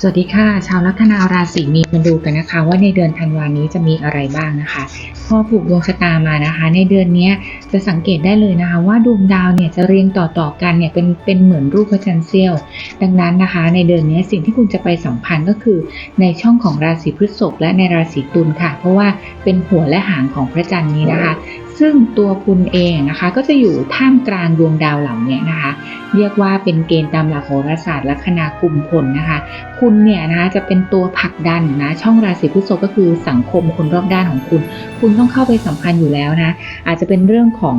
สวัสดีค่ะ ชาวลัคนาราศีมีนมาดูกันนะคะ ว่าในเดือนธันวานี้จะมีอะไรบ้างนะคะ พอผูกดวงชะตามานะคะ ในเดือนนี้จะสังเกตได้เลยนะคะ ว่าดวงดาวเนี่ยจะเรียงต่อๆกันเนี่ยเป็นเป็นเหมือนรูปพระจันทร์เสี้ยว ดังนั้นนะคะ ในเดือนนี้สิ่งที่คุณจะไปสัมพันธ์ก็คือในช่องของราศีพฤษภและในราศีตุลค่ะ เพราะว่าเป็นหัวและหางของพระจันทร์นี้นะคะ ซึ่งตัวคุณเองนะคะก็จะอยู่ท่ามกลางดวงดาวเหล่านี้นะคะ เรียกว่าเป็นเกณฑ์ตามหลักโหราศาสตร์ลัคนากุมพลนะคะ คุณเนี่ยนะคะจะเป็นตัวผลักดันนะช่องราศีพฤษภก็คือสังคมคนรอบด้านของคุณ คุณต้องเข้าไปสัมพันธ์อยู่แล้วนะอาจจะเป็นเรื่องของ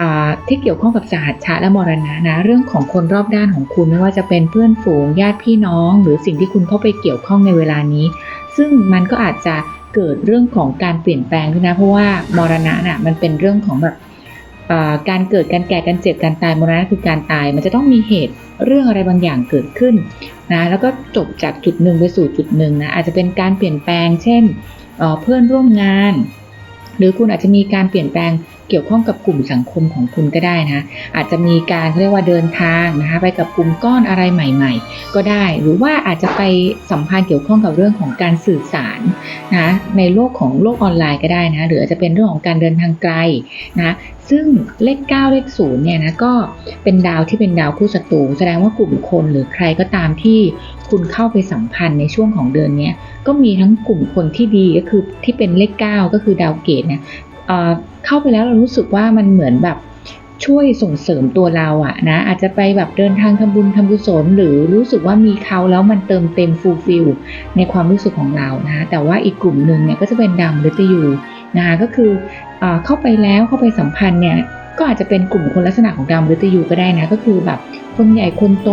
อที่เกี่ยวข้องกับสหัชชะและมรณะนะเรื่องของคนรอบด้านของคุณไม่ว่าจะเป็นเพื่อนฝูงญาติพี่น้อง หรือสิ่งที่คุณเข้าไปเกี่ยวข้องในเวลานี้ ซึ่งมันก็อาจจะ เกิดเรื่องของการเปลี่ยนแปลงด้วยนะ เพราะว่ามรณะน่ะมันเป็นเรื่องของแบบการเกิดการแก่การเจ็บการตายมรณะคือการตาย มันจะต้องมีเหตุเรื่องอะไรบางอย่างเกิดขึ้นนะแล้วก็จบจากจุดหนึ่งไปสู่จุดหนึ่งนะอาจจะเป็นการเปลี่ยนแปลง เช่นเพื่อนร่วมงาน หรือคุณอาจจะมีการเปลี่ยนแปลง เกี่ยวข้องกับกลุ่มสังคมของคุณก็ได้นะอาจจะมีการเรียกว่าเดินทางนะคะไปกับกลุ่มก้อนอะไรใหม่ ๆ ก็ได้ หรือว่าอาจจะไปสัมพันธ์เกี่ยวข้องกับเรื่องของการสื่อสารนะในโลกของโลกออนไลน์ก็ได้นะหรืออาจจะเป็นเรื่องของการเดินทางไกลนะซึ่งเลข 9 เลข0เนี่ยนะก็เป็นดาวที่เป็นดาวคู่ศัตรูแสดงว่ากลุ่มคนหรือใครก็ตามที่คุณเข้าไปสัมพันธ์ในช่วงของเดือนนี้ก็มีทั้งกลุ่มคนที่ดีก็คือที่เป็นเลข 9 ก็คือดาวเกตนี่ย เข้าไปแล้วเรารู้สึกว่ามันเหมือนแบบช่วยส่งเสริมตัวเราอะนะอาจจะไปแบบเดินทางทำบุญทำกุศลหรือรู้สึกว่ามีเขาแล้วมันเติมเต็มฟูลฟิลในความรู้สึกของเรานะแต่ว่าอีกกลุ่มหนึ่งเนี่ยก็จะเป็นดาวมฤตยูนะคะก็คือเอ่อเข้าไปแล้วเข้าไปสัมพันธ์เนี่ยก็อาจจะเป็นกลุ่มคนลักษณะของดาวมฤตยูก็ได้นะก็คือแบบคนใหญ่คนโต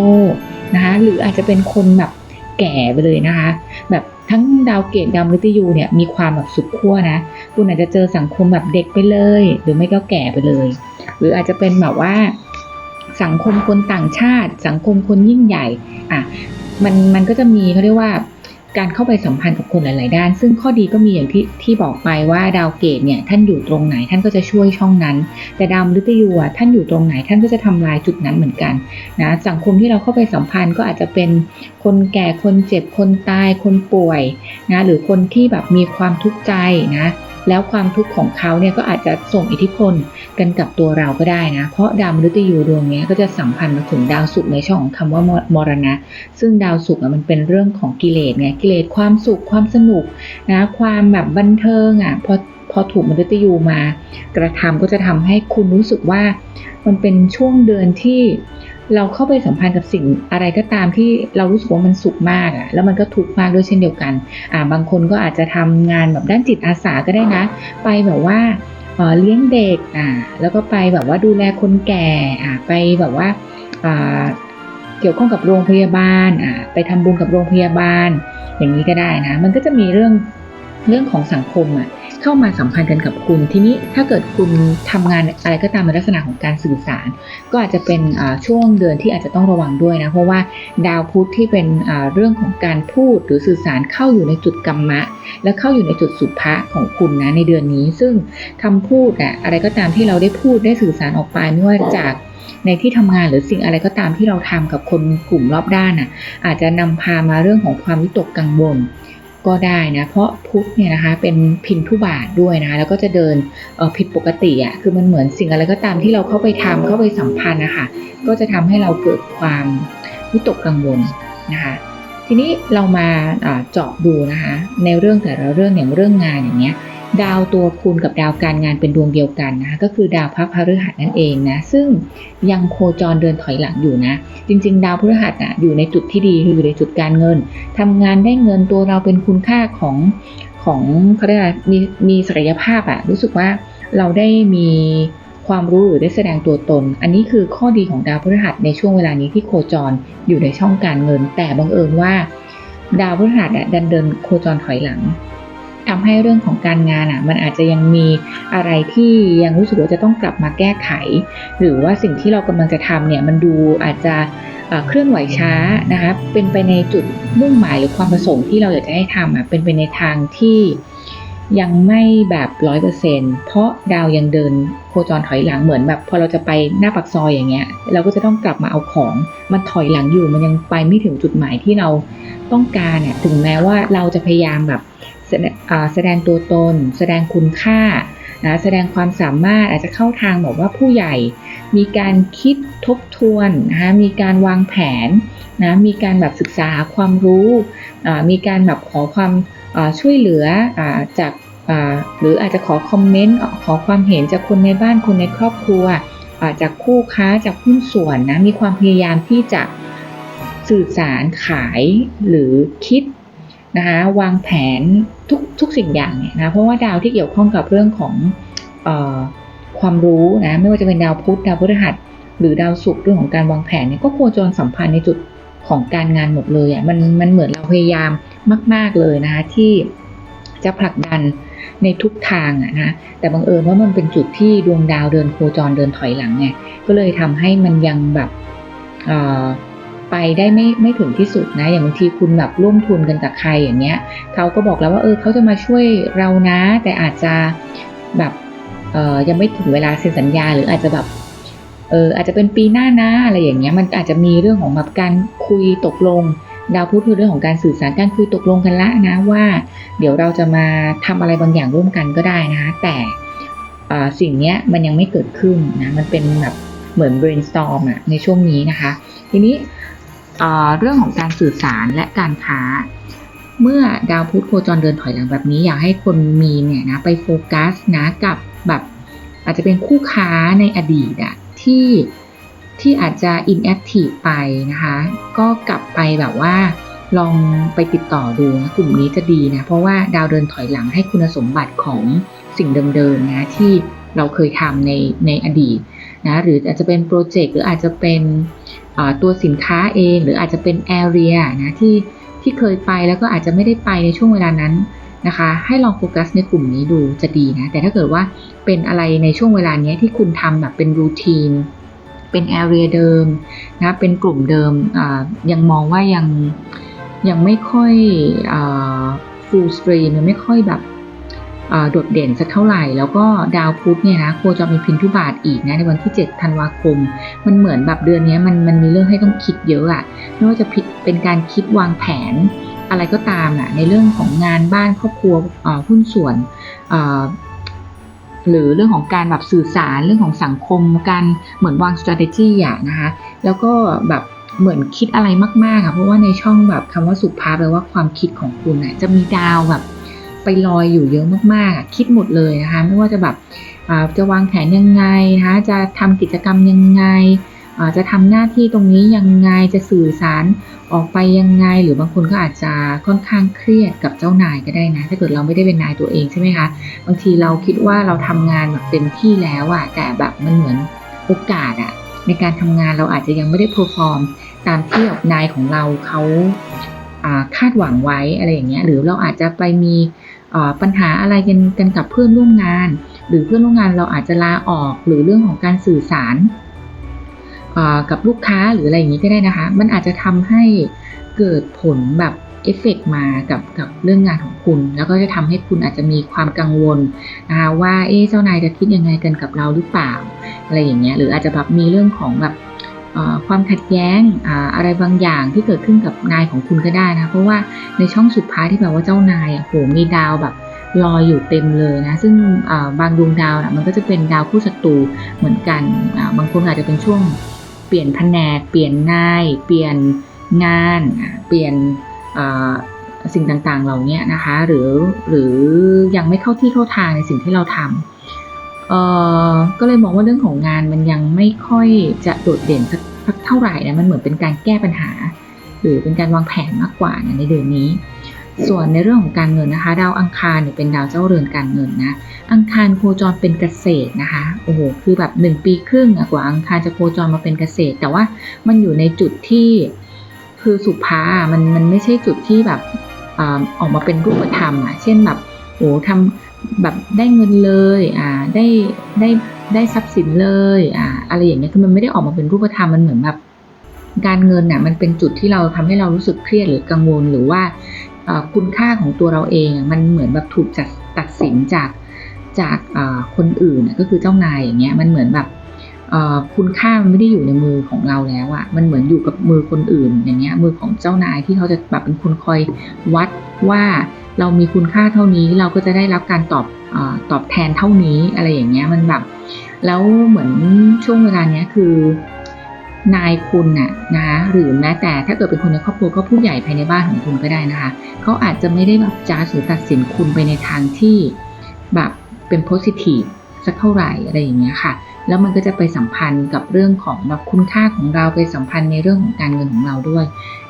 นะคะหรืออาจจะเป็นคนแบบ แก่ไปเลยนะคะ แบบทั้งดาวเกตดาวมฤตยูเนี่ยมีความแบบสุดขั้วนะ คุณอาจจะเจอสังคมแบบเด็กไปเลย หรือไม่ก็แก่ไปเลย หรืออาจจะเป็นแบบว่า สังคมคนต่างชาติ สังคมคนยิ่งใหญ่อะมันมันก็จะมีเขาเรียกว่า การเข้าไปสัมพันธ์กับคนหลาย ๆ ด้าน ซึ่งข้อดีก็มีอย่างที่ที่บอกไปว่าดาวเกตเนี่ยท่านอยู่ตรงไหนท่านก็จะช่วยช่องนั้น แต่ดาวมฤตยูอะท่านอยู่ตรงไหนท่านก็จะทำลายจุดนั้นเหมือนกันนะสังคมที่เราเข้าไปสัมพันธ์ก็อาจจะเป็นคนแก่คนเจ็บคนตายคนป่วยนะหรือคนที่แบบมีความทุกข์ใจนะ แล้วความทุกข์ของเขาเนี่ยก็อาจจะส่งอิทธิพลกันกับตัวเราก็ได้นะ เพราะดาวมฤตยูดวงนี้ก็จะสัมพันธ์มาถึงดาวศุกร์ในช่องของคำว่ามรณะ ซึ่งดาวศุกร์อะมันเป็นเรื่องของกิเลสไงกิเลสความสุขความสนุกนะความแบบบันเทิงอะพอพอถูกมฤตยูมากระทำก็จะทำให้คุณรู้สึกว่ามันเป็นช่วงเดือนที่ เราเข้าไปสัมพันธ์กับสิ่งอะไรก็ตามที่เรารู้สึกว่ามันสุขมากอะแล้วมันก็ทุกข์มากด้วยเช่นเดียวกันอ่าบางคนก็อาจจะทำงานแบบด้านจิตอาสาก็ได้นะ ไปแบบว่าเลี้ยงเด็กอ่าแล้วก็ไปแบบว่าดูแลคนแก่อ่าไปแบบว่าอ่าเกี่ยวข้องกับโรงพยาบาลอ่าไปทำบุญกับโรงพยาบาล อย่างนี้ก็ได้นะ มันก็จะมีเรื่องเรื่องของสังคมอะ เข้ามาสัมพันธ์กันกับคุณ ทีนี้ถ้าเกิดคุณทำงานอะไรก็ตามในลักษณะของการสื่อสาร ก็อาจจะเป็นช่วงเดือนที่อาจจะต้องระวังด้วยนะ เพราะว่าดาวพุธที่เป็นเรื่องของการพูดหรือสื่อสารเข้าอยู่ในจุดกัมมะ และเข้าอยู่ในจุดสุภะของคุณนะในเดือนนี้ ซึ่งคำพูดอะอะไรก็ตามที่เราได้พูดได้สื่อสารออกไปไม่ว่าจากในที่ทำงานหรือสิ่งอะไรก็ตามที่เราทำกับคนกลุ่มรอบด้านน่ะอาจจะนำพามาเรื่องของความวิตกกังวล ก็ได้นะเพราะพุทธเนี่ยนะคะเป็นพินทุบาทด้วยนะแล้วก็จะเดินผิดปกติอะคือมันเหมือนสิ่งอะไรก็ตามที่เราเข้าไปทำเข้าไปสัมพันธ์นะคะก็จะทำให้เราเกิดความวิตกกังวลนะคะทีนี้เรามาอ่าเจาะดูนะคะในเรื่องแต่ละเรื่องอย่างเรื่องงานอย่างเงี้ย ดาวตัวคุณกับดาวการงานเป็นดวงเดียวกันนะคะก็คือดาวพระพฤหัสนั่นเองนะซึ่งยังโคจรเดินถอยหลังอยู่นะ จริง ๆ ดาวพฤหัสอะอยู่ในจุดที่ดีคืออยู่ในจุดการเงินทำงานได้เงินตัวเราเป็นคุณค่าของของเขาเรียกมีมีศักยภาพอะรู้สึกว่าเราได้มีความรู้หรือได้แสดงตัวตน อันนี้คือข้อดีของดาวพฤหัสในช่วงเวลานี้ที่โคจรอยู่ในช่องการเงิน แต่บังเอิญว่า ดาวพฤหัสอะดันเดินโคจรถอยหลัง ทำให้เรื่องของการงานอะมันอาจจะยังมีอะไรที่ยังรู้สึกว่าจะต้องกลับมาแก้ไข หรือว่าสิ่งที่เรากำลังจะทำเนี่ยมันดูอาจจะเอ่อเคลื่อนไหวช้านะคะเป็นไปในจุดมุ่งหมายหรือความประสงค์ที่เราอยากจะให้ทำอะเป็นไปในทางที่ยังไม่แบบร้อยเปอร์เซ็นเพราะดาวยังเดินโคจรถอยหลังเหมือนแบบ พอเราจะไปหน้าปากซอยอย่างเงี้ย เราก็จะต้องกลับมาเอาของมันถอยหลังอยู่มันยังไปไม่ถึงจุดหมายที่เราต้องการเนี่ยถึงแม้ว่าเราจะพยายามแบบ แสดงตัวตน แสดงคุณค่านะแสดงความสามารถอาจจะเข้าทางแบบว่าผู้ใหญ่ มีการคิดทบทวนนะคะมีการวางแผนนะมีการแบบศึกษาความรู้มีการแบบขอความช่วยเหลืออจากหรืออาจจะขอคอมเมนต์ขอความเห็นจากคนในบ้านคนในครอบครัวจากคู่ค้าจากหุ้นส่วนนะมีความพยายามที่จะสื่อสารขายหรือคิด นะคะวางแผนทุกทุกสิ่งอย่างเนี่ยนะเพราะว่าดาวที่เกี่ยวข้องกับเรื่องของออความรู้นะไม่ว่าจะเป็นดาวพุธดาวพฤหัส หรือดาวศุกร์เรื่องของการวางแผนเนี่ยก็โคจรสัมพันธ์ในจุดของการงานหมดเลยอะมันมันเหมือนเราพยายามมาก ๆเลยนะคะที่จะผลักดันในทุกทางอะนะแต่บังเอิญว่ามันเป็นจุดที่ดวงดาวเดินโคจรเดินถอยหลังไงก็เลยทำให้มันยังแบบเอ่อ ไปได้ไม่ไม่ถึงที่สุดนะ อย่างบางทีคุณแบบร่วมทุนกันกับใครอย่างเงี้ยเขาก็บอกแล้วว่าเออเขาจะมาช่วยเรานะ แต่อาจจะแบบเออยังไม่ถึงเวลาเซ็นสัญญา หรืออาจจะแบบเอออาจจะเป็นปีหน้านะอะไรอย่างเงี้ยมันอาจจะมีเรื่องของแบบการคุยตกลง ดาวพุธคือเรื่องของการสื่อสารการคุยตกลงกันละนะว่า เดี๋ยวเราจะมาทำอะไรบางอย่างร่วมกันก็ได้นะคะแต่สิ่งเนี้ยมันยังไม่เกิดขึ้นนะมันเป็นแบบเหมือน brainstorm อะในช่วงนี้นะคะ ทีนี้ เรื่องของการสื่อสารและการค้า เมื่อดาวพุธโคจรเดินถอยหลังแบบนี้ อยากให้คนมีเนี่ยนะไปโฟกัสนะกับแบบอาจจะเป็นคู่ค้าในอดีตอะที่ที่อาจจะ inactive ไปนะคะ ก็กลับไปแบบว่าลองไปติดต่อดูนะกลุ่มนี้จะดีนะ เพราะว่าดาวเดินถอยหลังให้คุณสมบัติของสิ่งเดิมๆนะที่เราเคยทำในในอดีต นะหรืออาจจะเป็นโปรเจกต์หรืออาจจะเป็นตัวสินค้าเอง หรืออาจจะเป็น area นะที่ที่เคยไปแล้วก็อาจจะไม่ได้ไปในช่วงเวลานั้นนะคะ ให้ลองโฟกัสในกลุ่มนี้ดูจะดีนะ แต่ถ้าเกิดว่าเป็นอะไรในช่วงเวลานี้ที่คุณทำแบบเป็นรูทีนเป็นแอเรียเดิมนะเป็นกลุ่มเดิมยังมองว่ายังยังไม่ค่อยฟูลสตรีมยังไม่ค่อยแบบ โดดเด่นสักเท่าไหร่ แล้วก็ดาวพุธเนี่ยนะโคจรเป็นพินทุบาทอีกนะในวันที่ 7 ธันวาคม มันเหมือนแบบเดือนนี้มันมันมีเรื่องให้ต้องคิดเยอะอะไม่ว่าจะผิดเป็นการคิดวางแผนอะไรก็ตามอะในเรื่องของงานบ้านครอบครัวหุ้นส่วนหรือเรื่องของการแบบสื่อสารเรื่องของสังคมการเหมือนวาง strategy อะนะคะแล้วก็แบบเหมือนคิดอะไรมากๆอะเพราะว่าในช่องแบบคำว่าสุภาแปลว่าความคิดของคุณอะจะมีดาวแบบ ไปลอยอยู่เยอะมากๆ คิดหมดเลยนะคะ ไม่ว่าจะแบบจะวางแผนยังไงนะคะจะทำกิจกรรมยังไงจะทำหน้าที่ตรงนี้ยังไงจะสื่อสารออกไปยังไง หรือบางคนก็อาจจะค่อนข้างเครียดกับเจ้านายก็ได้นะ ถ้าเกิดเราไม่ได้เป็นนายตัวเองใช่ไหมคะบางทีเราคิดว่าเราทำงานแบบเต็มที่แล้วอะแต่แบบมันเหมือนโอกาสอะในการทำงานเราอาจจะยังไม่ได้เพอร์ฟอร์มตามที่แบบนายของเราเขาคาดหวังไว้อะไรอย่างเงี้ยหรือเราอาจจะไปมี ปัญหาอะไรกันกันกับเพื่อนร่วมงาน หรือเพื่อนร่วมงานเราอาจจะลาออกหรือเรื่องของการสื่อสารกับลูกค้าหรืออะไรอย่างนี้ก็ได้นะคะ มันอาจจะทำให้เกิดผลแบบเอฟเฟกมากับกับเรื่องงานของคุณ แล้วก็จะทำให้คุณอาจจะมีความกังวลนะคะว่าเอ๊เจ้านายจะคิดยังไงกันกับเราหรือเปล่า อะไรอย่างเงี้ยหรืออาจจะแบบมีเรื่องของแบบ ความขัดแย้งอะไรบางอย่างที่เกิดขึ้นกับนายของคุณก็ได้นะ เพราะว่าในช่องสุดท้ายที่แบบว่าเจ้านายอะโหมีดาวแบบลอยอยู่เต็มเลยนะ ซึ่งบางดวงดาวนะมันก็จะเป็นดาวคู่ศัตรูเหมือนกัน บางคนอาจจะเป็นช่วงเปลี่ยนแผนก เปลี่ยนนาย เปลี่ยนงาน เปลี่ยนสิ่งต่างๆ เหล่านี้นะคะ หรือหรือยังไม่เข้าที่เข้าทางในสิ่งที่เราทำ เอ่อก็เลยมองว่าเรื่องของงานมันยังไม่ค่อยจะโดดเด่นสักเท่าไหร่นะมันเหมือนเป็นการแก้ปัญหา หรือเป็นการวางแผนมากกว่านะในเดือนนี้ ส่วนในเรื่องของการเงินนะคะ ดาวอังคารเนี่ยเป็นดาวเจ้าเรือนการเงินนะอังคารโคจรเป็นเกษตรนะคะโอ้โหคือแบบหนึ่งปีครึ่งกว่าอังคารจะโคจรมาเป็นเกษตร แต่ว่ามันอยู่ในจุดที่คือสุภา มันมันไม่ใช่จุดที่แบบออกมาเป็นรูปธรรมอะ เช่นแบบโอ้ทำ แบบได้เงินเลยอ่าได้ได้ได้ทรัพย์สินเลยอ่าอะไรอย่างเงี้ยคือมันไม่ได้ออกมาเป็นรูปธรรมมันเหมือนแบบการเงินน่ะมันเป็นจุดที่เราทำให้เรารู้สึกเครียดหรือกังวลหรือว่าคุณค่าของตัวเราเองมันเหมือนแบบถูกจัดตัดสินจากจากคนอื่นน่ะก็คือเจ้านายอย่างเงี้ยมันเหมือนแบบคุณค่ามันไม่ได้อยู่ในมือของเราแล้วอะมันเหมือนอยู่กับมือคนอื่นอย่างเงี้ยมือของเจ้านายที่เขาจะแบบเป็นคนคอยวัดว่า เรามีคุณค่าเท่านี้เราก็จะได้รับการตอบอตอบแทนเท่านี้อะไรอย่างเงี้ยมันแบบ แล้วเหมือนช่วงเวลาเนี้ยคือนายคุณน่ะนะคะหรือแม้แต่ถ้าเกิดเป็นคนในครอบครัวก็ผู้ใหญ่ภายในบ้านของคุณก็ได้นะคะเขาอาจจะไม่ได้แบบจ้าหรือตัดสินคุณไปในทางที่แบบเป็นโพสิทีฟสักเท่าไหร่อะไรอย่างเงี้ยค่ะ แล้วมันก็จะไปสัมพันธ์กับเรื่องของแบบคุณค่าของเราไปสัมพันธ์ในเรื่องของการเงินของเราด้วย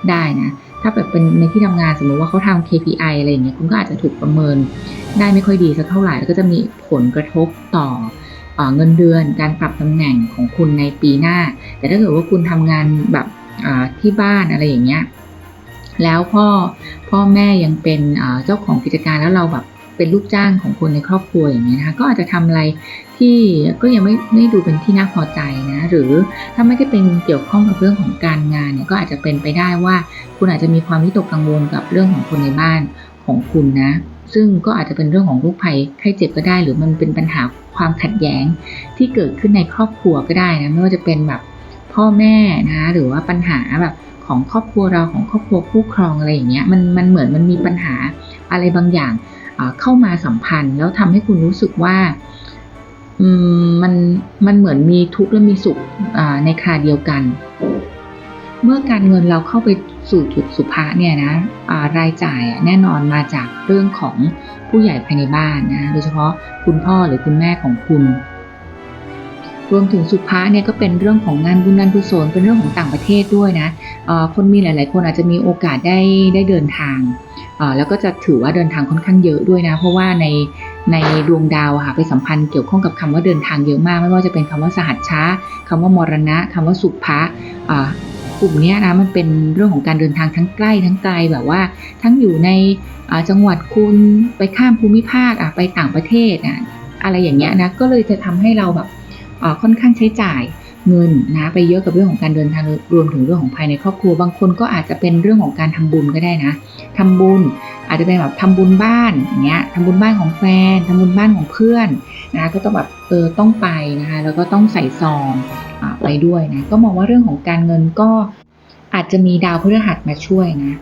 ได้นะ ถ้าแบบเป็นในที่ทำงานสมมติว่าเขาทำ KPI อะไรอย่างเงี้ยคุณก็อาจจะถูกประเมินได้ไม่ค่อยดีสักเท่าไหร่แล้วก็จะมีผลกระทบต่อเอเงินเดือนการปรับตำแหน่งของคุณในปีหน้า แต่ถ้าเกิดว่าคุณทำงานแบบที่บ้านอะไรอย่างเงี้ยแล้วพ่อพ่อแม่ยังเป็นเจ้าของกิจการแล้วเราแบบ เป็นลูกจ้างของคนในครอบครัวอย่างเงี้ยนะคะก็อาจจะทำอะไรที่ก็ยังไม่ไม่ดูเป็นที่น่าพอใจนะหรือถ้าไม่ได้เป็นเกี่ยวข้องกับเรื่องของการงานเนี่ยก็อาจจะเป็นไปได้ว่า คุณอาจจะมีความวิตกกังวลกับเรื่องของคนในบ้านของคุณนะ ซึ่งก็อาจจะเป็นเรื่องของโรคภัยไข้เจ็บก็ได้ หรือมันเป็นปัญหาความขัดแย้งที่เกิดขึ้นในครอบครัวก็ได้นะไม่ว่าจะเป็นแบบพ่อแม่นะหรือว่าปัญหาแบบของครอบครัวเราของครอบครัวคู่ครองอะไรอย่างเงี้ยมันมันเหมือนมันมีปัญหาอะไรบางอย่าง เข้ามาสัมพันธ์ แล้วทำให้คุณรู้สึกว่ามันมันเหมือนมีทุกข์และมีสุขในคราเดียวกัน เมื่อการเงินเราเข้าไปสู่จุดสุภาเนี่ยนะรายจ่ายแน่นอนมาจากเรื่องของผู้ใหญ่ภายในบ้านนะโดยเฉพาะคุณพ่อหรือคุณแม่ของคุณรวมถึงสุภาเนี่ยก็เป็นเรื่องของงานบุญงานกุศลเป็นเรื่องของต่างประเทศด้วยนะคนมีหลาย ๆ คนอาจจะมีโอกาสได้ได้เดินทาง แล้วก็จะถือว่าเดินทางค่อนข้างเยอะด้วยนะ เพราะว่าในในดวงดาวอะค่ะไปสัมพันธ์เกี่ยวข้องกับคำว่าเดินทางเยอะมาก ไม่ว่าจะเป็นคำว่าสหัสชชะคำว่ามรณะคำว่าสุภะกลุ่มนี้นะมันเป็นเรื่องของการเดินทางทั้งใกล้ทั้งไกลแบบว่า ทั้งอยู่ในจังหวัดคุณไปข้ามภูมิภาคอะไปต่างประเทศอะอะไรอย่างเงี้ยนะก็เลยจะทำให้เราแบบค่อนข้างใช้จ่าย เงินนะไปเยอะกับเรื่องของการเดินทางรวมถึงเรื่องของภายในครอบครัว บางคนก็อาจจะเป็นเรื่องของการทำบุญก็ได้นะทำบุญอาจจะเป็นแบบทำบุญบ้านอย่างเงี้ยทำบุญบ้านของแฟนทำบุญบ้านของเพื่อนนะก็ต้องแบบเออต้องไปนะคะแล้วก็ต้องใส่ซองอไปด้วยนะก็มองว่าเรื่องของการเงินก็อาจจะมีดาวพฤหัสมาช่วยนะ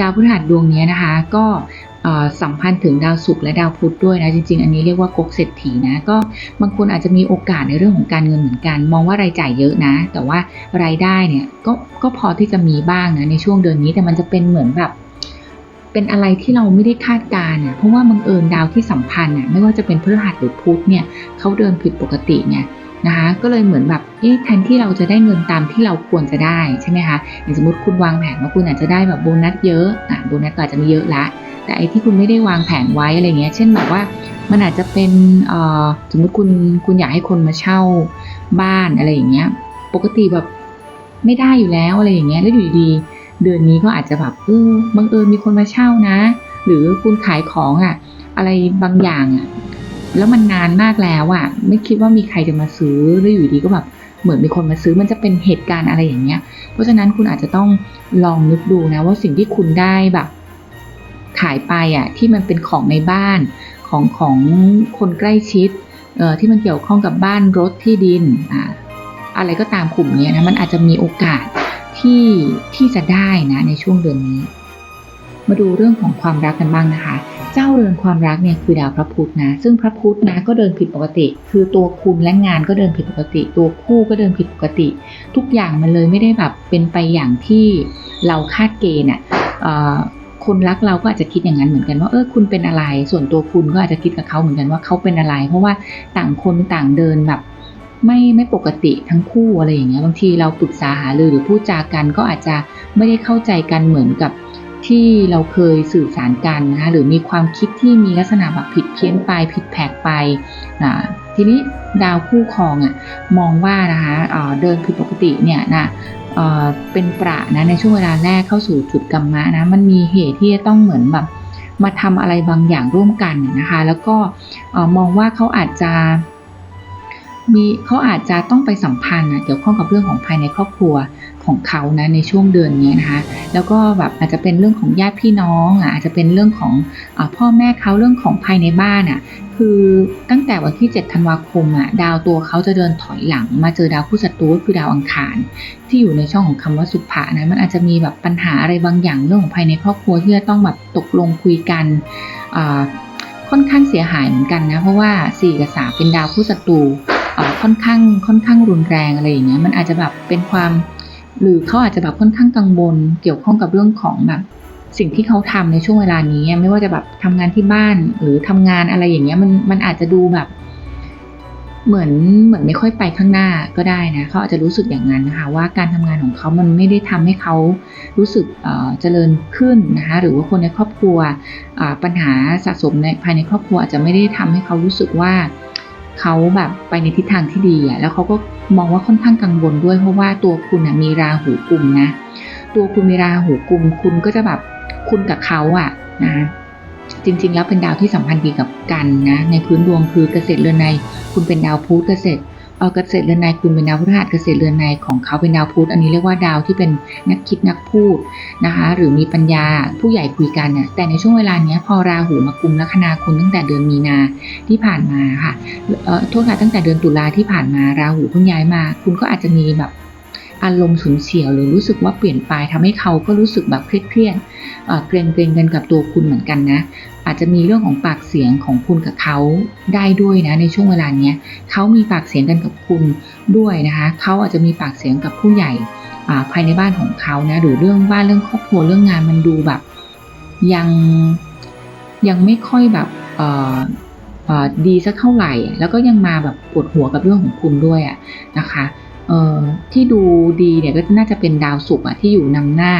ดาวพฤหัสดวงนี้นะคะ ก็ สัมพันธ์ถึงดาวศุกร์และดาวพุธด้วยนะจริง ๆ อันนี้เรียกว่ากกเศรษฐีนะก็บางคนอาจจะมีโอกาสในเรื่องของการเงินเหมือนกัน มองว่ารายจ่ายเยอะนะ แต่ว่ารายได้เนี่ยก็ก็พอที่จะมีบ้างนะในช่วงเดือนนี้แต่มันจะเป็นเหมือนแบบเป็นอะไรที่เราไม่ได้คาดการณ์อะเพราะว่าบังเอิญดาวที่สัมพันธ์อะไม่ว่าจะเป็นพฤหัสหรือพุธเนี่ยเขาเดินผิดปกติไงนะคะก็เลยเหมือนแบบเอ๊ะแทนที่เราจะได้เงินตามที่เราควรจะได้ใช่ไหมคะอย่างสมมติคุณวางแผนว่าคุณอาจจะได้แบบโบนัสเยอะอะโบนัสก็อาจจะไม่เยอะละ แต่ไอ้ที่คุณไม่ได้วางแผนไว้อะไรเงี้ย เช่นแบบว่ามันอาจจะเป็นเอ่อสมมติคุณคุณอยากให้คนมาเช่าบ้านอะไรอย่างเงี้ย ปกติแบบไม่ได้อยู่แล้วอะไรอย่างเงี้ยแล้วอยู่ดีๆเดือนนี้ก็อาจจะแบบเออบังเอิญมีคนมาเช่านะ หรือคุณขายของอะ อะไรบางอย่างอะแล้วมันนานมากแล้วอะ่ะ ไม่คิดว่ามีใครจะมาซื้อแล้วอยู่ดีก็แบบเหมือนมีคนมาซื้อมันจะเป็นเหตุการณ์อะไรอย่างเงี้ย เพราะฉะนั้นคุณอาจจะต้องลองนึกดูนะว่าสิ่งที่คุณได้แบบ ขายไปอะที่มันเป็นของในบ้านของของคนใกล้ชิดที่มันเกี่ยวข้องกับบ้านรถที่ดินอ่าอะไรก็ตามกลุ่มเนี้ยนะมันอาจจะมีโอกาสที่ที่จะได้นะในช่วงเดือนนี้ มาดูเรื่องของความรักกันบ้างนะคะ เจ้าเรือนความรักเนี่ยคือดาวพระพุธนะ ซึ่งพระพุธนะก็เดินผิดปกติ คือตัวคุณและงานก็เดินผิดปกติ ตัวคู่ก็เดินผิดปกติ ทุกอย่างมันเลยไม่ได้แบบเป็นไปอย่างที่เราคาดเกณฑ์อะ คนรักเราก็อาจจะคิดอย่างนั้นเหมือนกันว่าเออคุณเป็นอะไร ส่วนตัวคุณก็อาจจะคิดกับเขาเหมือนกันว่าเขาเป็นอะไร เพราะว่าต่างคนต่างเดินแบบไม่ไม่ปกติทั้งคู่อะไรอย่างเงี้ยบางทีเราปรึกษาหารือหรือพูดจากันก็อาจจะไม่ได้เข้าใจกันเหมือนกับที่เราเคยสื่อสารกันนะคะหรือมีความคิดที่มีลักษณะแบบผิดเพี้ยนไปผิดแผกไปนะทีนี้ดาวคู่ครองอะ่ะมองว่านะคะเออเดินผิดปกติเนี่ยนะ เป็นประนะในช่วงเวลาแรกเข้าสู่จุดกรรมะนะมันมีเหตุที่จะต้องเหมือนแบบมาทำอะไรบางอย่างร่วมกันนะคะ แล้วก็มองว่าเขาอาจจะมีเขาอาจจะต้องไปสัมพันธ์เกี่ยวข้องกับเรื่องของภายในครอบครัว ของเขานะในช่วงเดือนนี้นะคะแล้วก็แบบอาจจะเป็นเรื่องของญาติพี่น้องอะอาจจะเป็นเรื่องของอพ่อแม่เขาเรื่องของภายในบ้านอะคือตั้งแต่วันที่ 7 ธันวาคมอะดาวตัวเขาจะเดินถอยหลัง มาเจอดาวผู้ศัตรูคือดาวอังคาร ที่อยู่ในช่องของคำว่าสุภะนะมันอาจจะมีแบบปัญหาอะไรบางอย่างเรื่องของภายในครอบครัวที่จะต้องแบบตกลงคุยกันค่อนข้างเสียหายเหมือนกันนะเพราะว่า 4 กับ 3 เป็นดาวผู้ศัตรูค่อนข้างค่อนข้างรุนแรงอะไรอย่างเงี้ยมันอาจจะแบบเป็นความ หรือเขาอาจจะแบบค่อนข้างกังวลเกี่ยวข้องกับเรื่องของแบบสิ่งที่เขาทำในช่วงเวลานี้ไม่ว่าจะแบบทำงานที่บ้านหรือทำงานอะไรอย่างเงี้ยมันมันอาจจะดูแบบ เหมือนเหมือนไม่ค่อยไปข้างหน้าก็ได้นะเขาอาจจะรู้สึกอย่างนั้นนะคะว่าการทำงานของเขามันไม่ได้ทำให้เขารู้สึกเจริญขึ้นนะคะหรือว่าคนในครอบครัวปัญหาสะสมในภายในครอบครัวอาจจะไม่ได้ทำให้เขารู้สึกว่า เขาแบบไปในทิศทางที่ดีอะแล้วเขาก็มองว่าค่อนข้างกังวลด้วย เพราะว่าตัวคุณมีราหูกลุ่มนะ ตัวคุณมีราหูกลุ่มคุณก็จะแบบคุณกับเขาอะนะจริงๆ แล้วเป็นดาวที่สัมพันธ์ดีกับกันนะในพื้นดวงคือเกษตรเรือนในคุณเป็นดาวพุธเกษตร เอเกษตรเรือนนายคุณเป็นดาวพฤหัสเกษตรเรือนนายของเขาเป็นดาวพุธอันนี้เรียกว่าดาวที่เป็นนักคิดนักพูดนะคะ หรือมีปัญญาผู้ใหญ่คุยกันเนี่ยแต่ในช่วงเวลาเนี้ยพอราหูมากุมลัคนาคุณตั้งแต่เดือนมีนาที่ผ่านมาค่ะเอ่อโทษค่ะตั้งแต่เดือนตุลาที่ผ่านมาราหูเพิ่งย้ายมา คุณก็อาจจะมีแบบ อารมณ์ฉุนเฉียวหรือรู้สึกว่าเปลี่ยนไปทำให้เขาก็รู้สึกแบบเครียดเอ่อเกรงเกรงกันกับตัวคุณเหมือนกันนะ อาจจะมีเรื่องของปากเสียงของคุณกับเขาได้ด้วยนะในช่วงเวลาเนี้ยเขามีปากเสียงกันกับคุณด้วยนะคะเขาอาจจะมีปากเสียงกับผู้ใหญ่ภายในบ้านของเขานะหรือเรื่องบ้านเรื่องครอบครัวเรื่องงานมันดูแบบ ยังยังไม่ค่อยแบบดีสักเท่าไหร่ แล้วก็ยังมาแบบปวดหัวกับเรื่องของคุณด้วยอะนะคะ ที่ดูดีเนี่ยก็น่าจะเป็นดาวศุกร์อะที่อยู่นำหน้า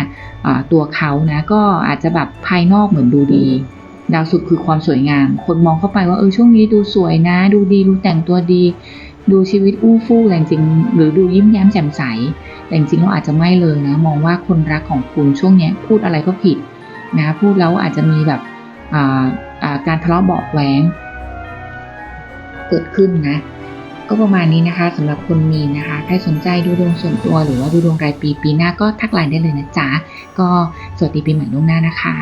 ตัวเขานะก็อาจจะแบบภายนอกเหมือนดูดี ดาวศุกร์คือความสวยงาม คนมองเข้าไปว่าเออช่วงนี้ดูสวยนะ ดูดีดูแต่งตัวดี ดูชีวิตอู้ฟู่แต่จริงหรือดูยิ้มแย้มแจ่มใส แต่จริงเราอาจจะไม่เลยนะ มองว่าคนรักของคุณช่วงนี้พูดอะไรก็ผิดนะพูดแล้วอาจจะมีแบบการทะเลาะเบาะแว้งเกิดขึ้นนะ ก็ประมาณนี้นะคะสำหรับคนมีนนะคะ ใครสนใจดูดวงส่วนตัวหรือว่าดูดวงรายปีปีหน้าก็ทักไลน์ได้เลยนะจ๊ะ ก็สวัสดีปีใหม่ล่วงหน้านะคะ